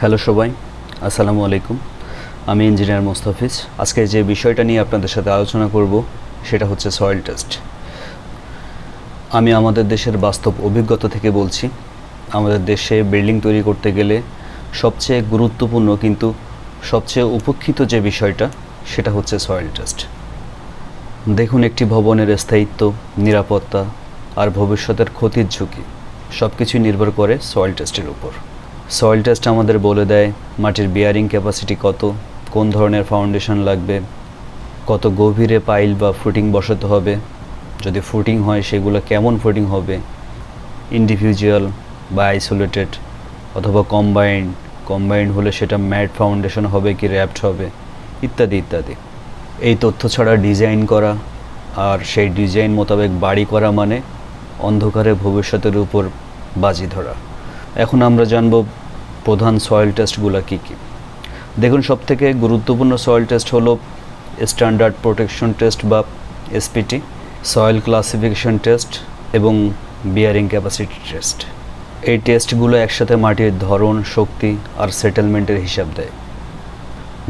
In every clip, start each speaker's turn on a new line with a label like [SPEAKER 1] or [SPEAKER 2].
[SPEAKER 1] Hello সবাই, আসসালামু আলাইকুম। আমি ইঞ্জিনিয়ার মোস্তাফিজ। আজকে যে বিষয়টা নিয়ে আপনাদের সাথে আলোচনা করব, সেটা হচ্ছে সয়েল টেস্ট আমি আমাদের দেশের বাস্তব অভিজ্ঞতা থেকে বলছি, আমাদের দেশে বিল্ডিং তৈরি করতে গেলে সবচেয়ে গুরুত্বপূর্ণ কিন্তু সবচেয়ে উপেক্ষিত যে বিষয়টা, সেটা হচ্ছে সয়েল টেস্ট দেখুন একটি ভবনের স্থায়িত্ব, নিরাপত্তা আর ভবিষ্যতের ক্ষতির ঝুঁকি সব কিছুই নির্ভর করে সয়েল টেস্টের উপর। সয়েল টেস্ট আমাদের বলে দেয়, মাটির বিয়ারিং ক্যাপাসিটি কত, কোন ধরনের ফাউন্ডেশন লাগবে, কত গভীরে পাইল বা ফুটিং বসাতে হবে, যদি ফুটিং হয় সেগুলো কেমন ফুটিং হবে ইন্ডিভিজুয়াল বা আইসোলেটেড অথবা কম্বাইন্ড কম্বাইন্ড হলে সেটা ম্যাট ফাউন্ডেশন হবে কি র্যাপড হবে, ইত্যাদি ইত্যাদি। এই তথ্য ছাড়া ডিজাইন করা আর সেই ডিজাইন মোতাবেক বাড়ি করা মানে অন্ধকারে ভবিষ্যতের উপর বাজি ধরা। এখন আমরা জানব প্রধান সয়েল টেস্টগুলো কী কী। দেখুন, সবথেকে গুরুত্বপূর্ণ সয়েল টেস্ট হলো স্ট্যান্ডার্ড প্রোটেকশন টেস্ট বা এসপিটি সয়েল ক্লাসিফিকেশন টেস্ট এবং বিয়ারিং ক্যাপাসিটি টেস্ট এই টেস্টগুলো একসাথে মাটির ধরন, শক্তি আর সেটেলমেন্টের হিসাব দেয়।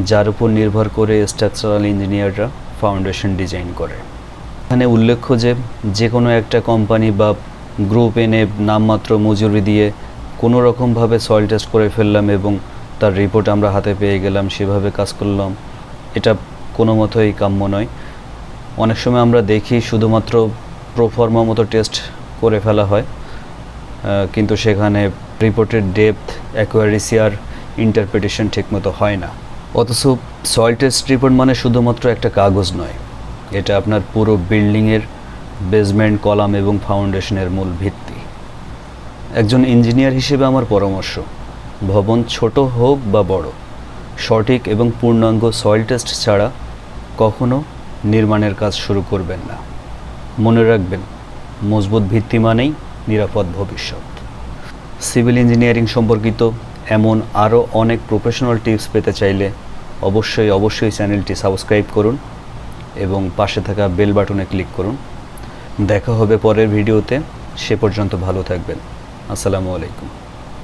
[SPEAKER 1] যার উপর নির্ভর করে স্ট্রাকচারাল ইঞ্জিনিয়াররা ফাউন্ডেশন ডিজাইন করে। এখানে উল্লেখ্য যে যে কোনো একটা কোম্পানি বা গ্রুপ এনে নামমাত্র মজুরি দিয়ে কোনো রকমভাবে সয়েল টেস্ট করে ফেললাম এবং তার রিপোর্ট আমরা হাতে পেয়ে গেলাম, সেভাবে কাজ করলাম। এটা কোনো মতোই কাম্য নয়। অনেক সময় আমরা দেখি শুধুমাত্র প্রোফর্মা মতো টেস্ট করে ফেলা হয় কিন্তু সেখানে রিপোর্টের ডেপথ অ্যাকোয়ারিসি আর ইন্টারপ্রিটেশন ঠিকমতো হয় না। অথচ সয়েল টেস্ট রিপোর্ট মানে শুধুমাত্র একটা কাগজ নয়। এটা আপনার পুরো বিল্ডিংয়ের বেসমেন্ট কলাম এবং ফাউন্ডেশনের মূল ভিত্তি। একজন ইঞ্জিনিয়ার হিসেবে আমার পরামর্শ, ভবন ছোট হোক বা বড়, সঠিক এবং পূর্ণাঙ্গ সয়েল টেস্ট ছাড়া কখনো নির্মাণের কাজ শুরু করবেন না। মনে রাখবেন, মজবুত ভিত্তি মানেই নিরাপদ ভবিষ্যৎ। সিভিল ইঞ্জিনিয়ারিং সম্পর্কিত এমন আরও অনেক প্রফেশনাল টিপস পেতে চাইলে অবশ্যই অবশ্যই চ্যানেলটি সাবস্ক্রাইব করুন এবং পাশে থাকা বেল বাটনে ক্লিক করুন। দেখা হবে পরের ভিডিওতে সে পর্যন্ত ভালো থাকবেন। আসসালামু আলাইকুম।